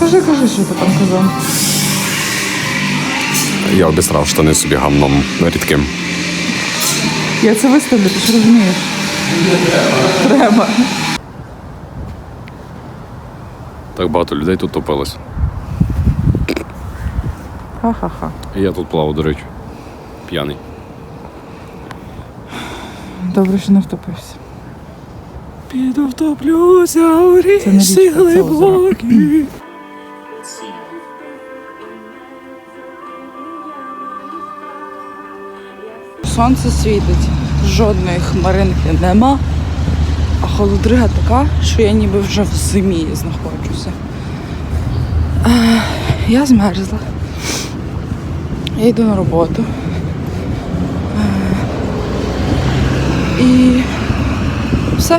Кажи, кажи, що ти там казав. Я обісрав штани собі гамном рідким. Я це виставлю, ти ж розумієш. Треба. Так багато людей тут топилось. Ха-ха-ха. І я тут плавав, до речі. П'яний. Добре, що не втопився. Піду втоплюся у річка, це. Сонце світить, жодної хмаринки нема, а холодрига така, що я ніби вже в зимі знаходжуся. Е, Я змерзла. Я йду на роботу. І все.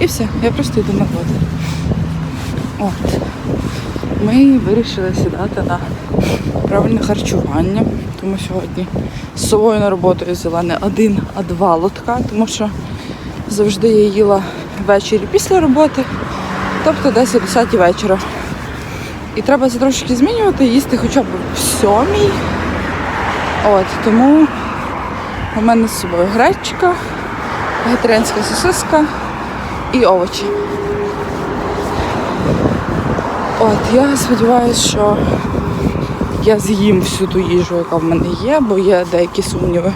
І все. Я просто йду на роботу. От. Ми вирішили сідати на правильне харчування, тому сьогодні з собою на роботу я взяла не один, а два лотка, тому що завжди я їла ввечері після роботи, тобто десь о 10 вечора. І треба це трошки змінювати, їсти хоча б в сьомій. От, тому у мене з собою гречка, вегетаріанська сосиска і овочі. От, я сподіваюся, що я з'їм всю ту їжу, яка в мене є, бо є деякі сумніви,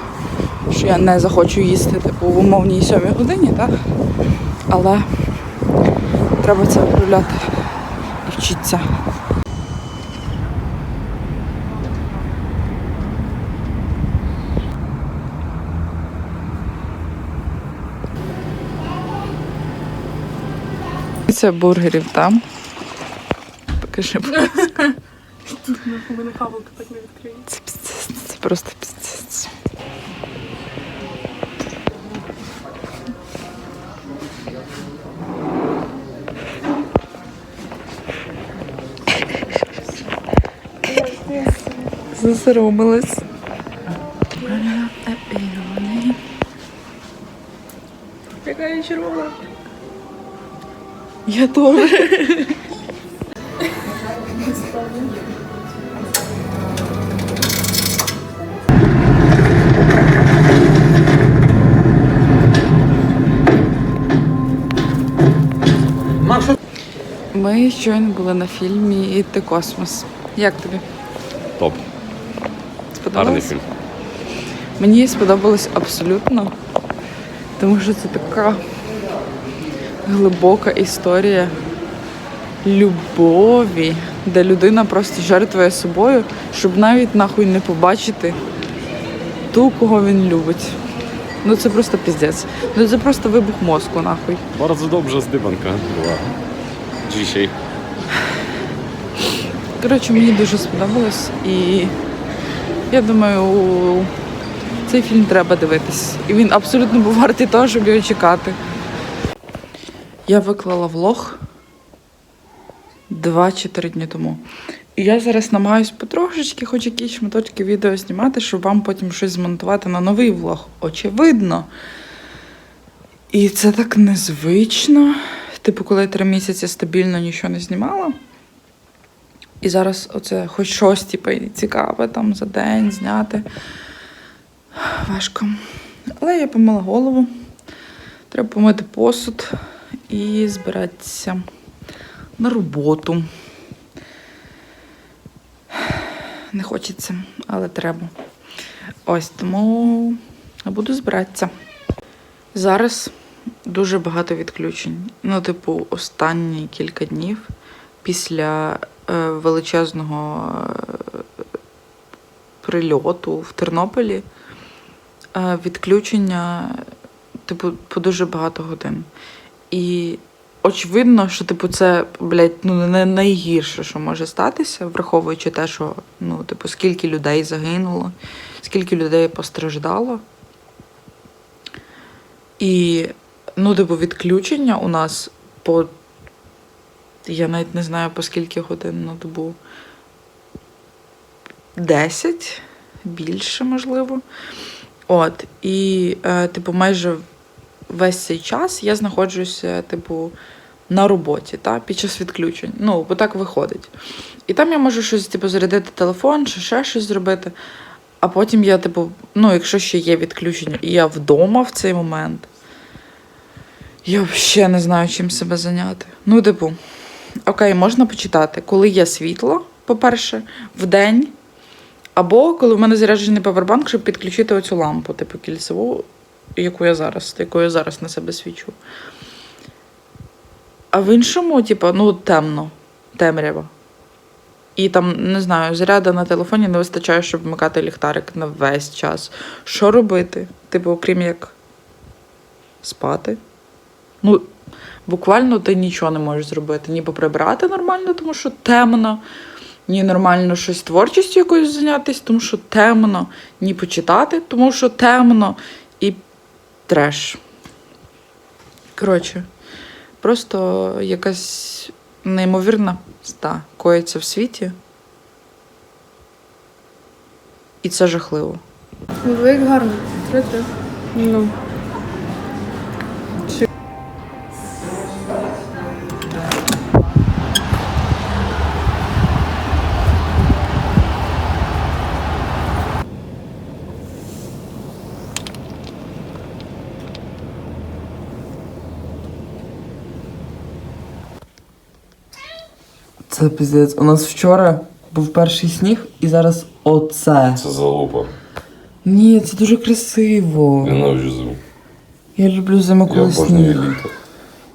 що я не захочу їсти типу, в умовній сьомій годині, так? Але треба це виправляти і вчитися. Це бургерів там. Покажи, будь ласка. У мене кавалка так не відкриється. Це просто піздець. Засоромилась. Яка я червона. Я теж. Ми щойно були на фільмі «Іти космос. Як тобі? Топ. Сподобалось? Гарний фільм. Мені сподобалось абсолютно, тому що це така глибока історія любові, де людина просто жертвує собою, щоб навіть нахуй не побачити ту, кого він любить. Ну це просто піздець. Ну це просто вибух мозку, нахуй. Bardzo dobrze здибанка була. Dzisiaj. Коротше, мені дуже сподобалось і я думаю, цей фільм треба дивитись. І він абсолютно був вартий того, щоб його чекати. Я виклала влог два чи три дні тому. І я зараз намагаюсь потрошечки, хоч якісь шматочки відео знімати, щоб вам потім щось змонтувати на новий влог. Очевидно. І це так незвично. Типу, коли три місяці стабільно нічого не знімала. І зараз оце хоч щось, типу, цікаве там за день зняти. Важко. Але я помила голову. Треба помити посуд і збиратися на роботу. Не хочеться, але треба. Ось тому буду збиратися. Зараз дуже багато відключень. Ну, типу, останні кілька днів після е, величезного е, прильоту в Тернополі е, відключення, типу, по дуже багато годин. І очевидно, що типу, це, блядь, ну не найгірше, що може статися, враховуючи те, що ну, типу, скільки людей загинуло, скільки людей постраждало. І, ну, типу, відключення у нас по. Я навіть не знаю по скільки годин на добу. 10, більше, можливо. От, і, е, типу, майже весь цей час я знаходжуся, типу, на роботі, та, під час відключень. Ну, бо так виходить. І там я можу щось, типу, зарядити телефон чи ще щось зробити. А потім я, типу, ну, якщо ще є відключення, і я вдома в цей момент, я взагалі не знаю, чим себе зайняти. Ну, типу, окей, можна почитати, коли є світло, по-перше, вдень. Або коли в мене заряджений павербанк, щоб підключити оцю лампу, типу кільцеву, яку я зараз, яку я зараз на себе свічу. А в іншому, типу, ну, темно, темрява. І там, не знаю, заряду на телефоні не вистачає, щоб вмикати ліхтарик на весь час. Що робити? Типу, окрім як спати. Ну, буквально ти нічого не можеш зробити. Ні поприбрати нормально, тому що темно, ні нормально щось творчістю якоюсь зайнятися, тому що темно, ні почитати, тому що темно і треш. Коротше, просто якась неймовірна ста коїться в світі. І це жахливо. Ви як гарно. Три-три. Ну. Це піздець. У нас вчора був перший сніг, і зараз оце. Це залупа. Ні, це дуже красиво. Ненавиджу зиму. Я люблю зиму, Я коли обожнюю сніг. літо.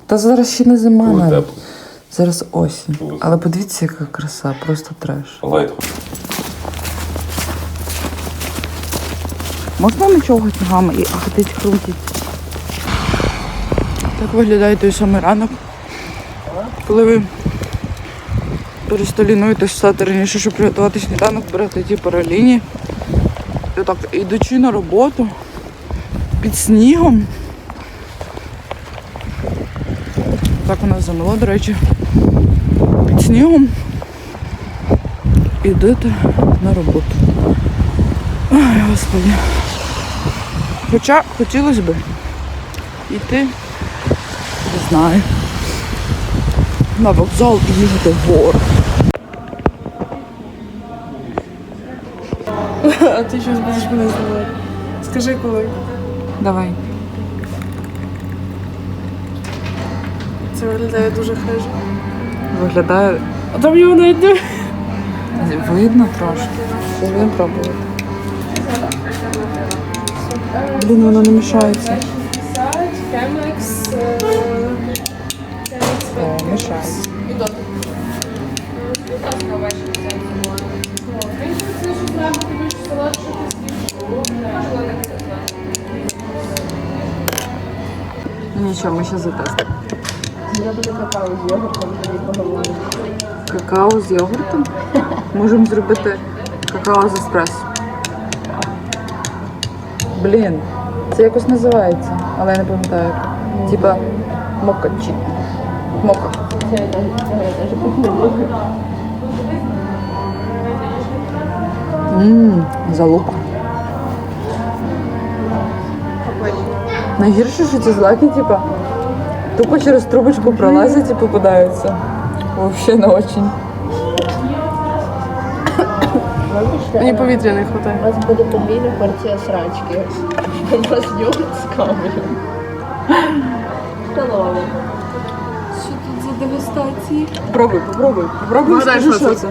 Та зараз ще не зима Коли навіть. тепло. Зараз осінь. Коли Але подивіться, яка краса, просто треш. Лайт. Можна не човгати ногами і ахатить крутить? Так виглядає той самий ранок. Коли ви пересталінуєте встати раніше, щоб приготувати сніданок, берете ті параліні. І так, ідучи на роботу під снігом. Так у нас замило, до речі. Під снігом ідете на роботу. Ой, господи. Хоча хотілося б йти, не знаю, на вокзал і їхати в город. А ти щось будеш мене знімати. Скажи коли. Давай. Це виглядає дуже хижо. Виглядає А там його навіть не... видно трошки. Зараз будемо пробувати. Блін, воно не мішається. О, мішається. Нічого, ми ще затестимо. Какао з йогуртом? Можемо зробити какао з еспресо. Блін, це якось називається, але я не пам'ятаю. як. Типа мокачі. Мока. Ммм, залупа. Найгірше, що ці злаки, типа, тупо через трубочку пролазять і попадаються. Вообще не очень. Мені повітря не вистачає. У вас буде подвійна порція срачки. У вас йогурт з камерою. Столові. Що дегустації? Попробуй, попробуй. Попробуй, Вгадай, скажи, що що це.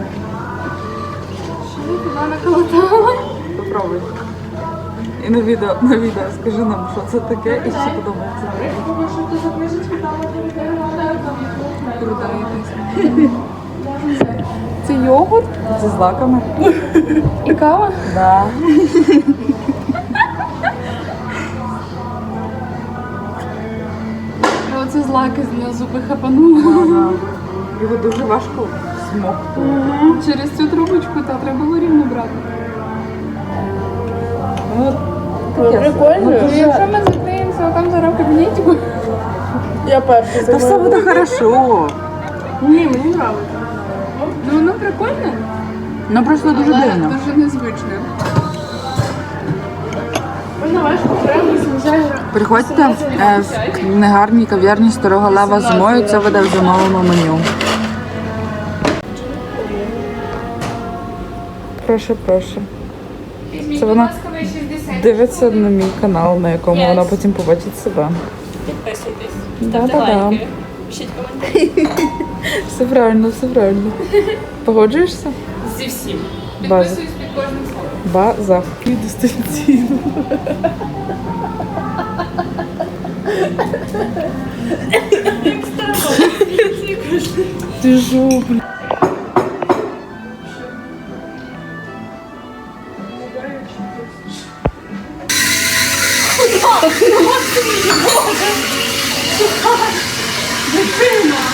Що? Попробуй. І на відео, на відео скажи нам, що це таке і чи подобається. Це йогурт Це з лаками. і кава? Да. оце злаки на зуби хапанули. Його дуже важко смокти. Через цю трубочку та треба було рівно брати. Ну, Прикольно. Ну, Ну, якщо ми закриємося там зараз в кабінеті, Я перша Та все буде хорошо. ні, мені подобається. Ну воно прикольне, Ну просто дуже дивно. дуже незвичне. Приходьте е, в книгарні кав'ярні Старого Лева зимою, це буде в зимовому меню. Прошу, прошу. Це вона дивиться на мій канал, на якому вона потім побачить себе. Підписуйтесь. Да, ставте да, да. лайки. Пишіть коментарі. Все правильно, все правильно. Погоджуєшся? Зі всім. Підписуюсь під кожним словом. База. І дистанційно. Ти жо, блін. Ну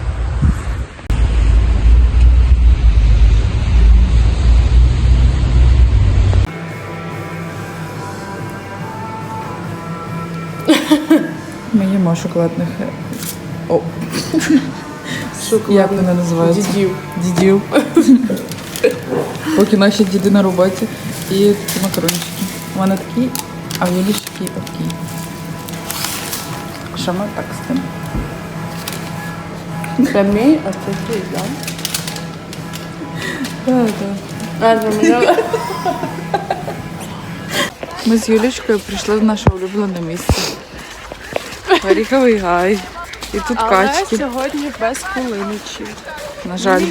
Їмо шоколадних. е, О. Як вони називаються? Дідів. Дідів. Поки наші діди на роботі. І такі макарончики. У мене такі, а в Юлі ще такі такі. Що ми так з тим? Це мій, а це твій, так? Мене. Ми з Юлічкою прийшли в наше улюблене місце. Горіховий гай. І тут качки. сьогодні без полиничів. На жаль.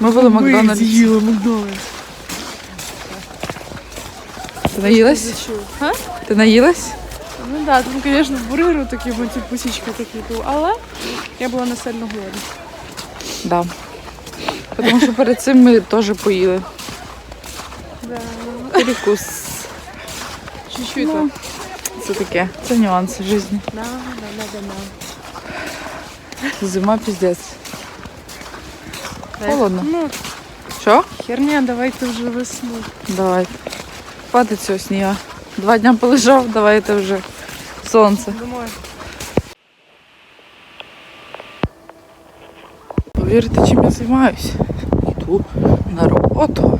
Ми були в Макдональдс. З'їли Макдональдс. Ти наїлась? А? Ти наїлась? Ну так, да, там, звісно, бургеру такі, ті пусічка такі був, але я була не сильно голодна. Да. Тому що перед цим ми теж поїли. Да. Перекус. Чуть-чуть. Ну, це таке. Це нюанси життя. Да, да, да, да. Зима піздець. Холодно. Ну, Що? херня, давайте вже весну. Давай. Хватить цього сніга. Два дня полежав, давайте вже сонце. Думаю, Повірите, чим я займаюся? Йду на роботу.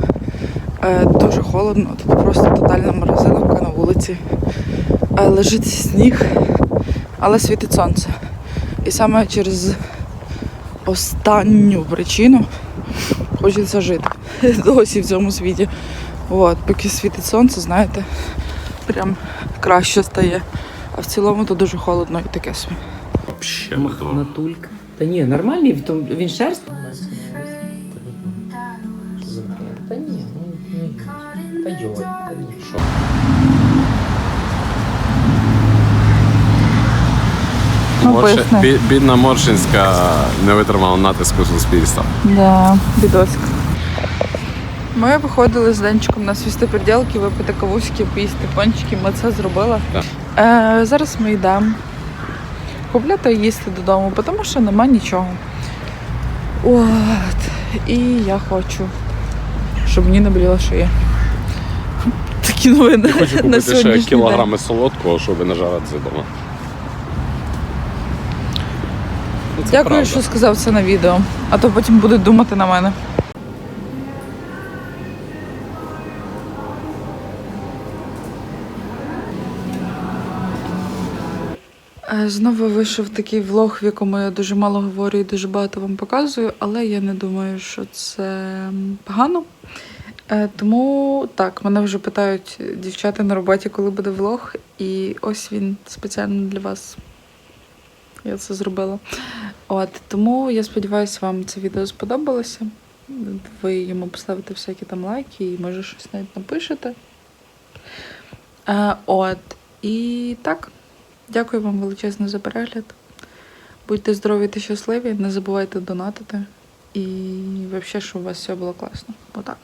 Е, дуже холодно, тут просто тотальна морозиловка на вулиці. Е, лежить сніг, але світить сонце. І саме через останню причину хочеться жити досі в цьому світі. От, поки світить сонце, знаєте, прям краще стає. А в цілому то дуже холодно і таке собі. Вообще не Та ні, нормальний, він шерсть. Та ні, ну ні. Та йой, та ні. Що? Ну, Морши- бі- Бідна Моршинська не витримала натиску суспільства. Да, бідоська. Ми виходили з Денчиком на свісти приділки, випити кавуськи, поїсти пончики. Ми це зробили. Так. Е, зараз ми йдемо купляти і їсти додому, тому що нема нічого. От. І я хочу, щоб мені не боліла шия. Такі новини Хочу на ще кілограми солодкого, щоб не жаритися вдома. Ну, це Дякую, правда. що сказав це на відео, а то потім будуть думати на мене. Е, Знову вийшов такий влог, в якому я дуже мало говорю і дуже багато вам показую, але я не думаю, що це погано. Е, Тому так, мене вже питають дівчата на роботі, коли буде влог, і ось він спеціально для вас. Я це зробила. От, тому я сподіваюся, вам це відео сподобалося. Ви йому поставите всякі там лайки і може щось навіть напишете. Е, от. І так, дякую вам величезно за перегляд. Будьте здорові та щасливі, не забувайте донатити. І взагалі, щоб у вас все було класно. Отак.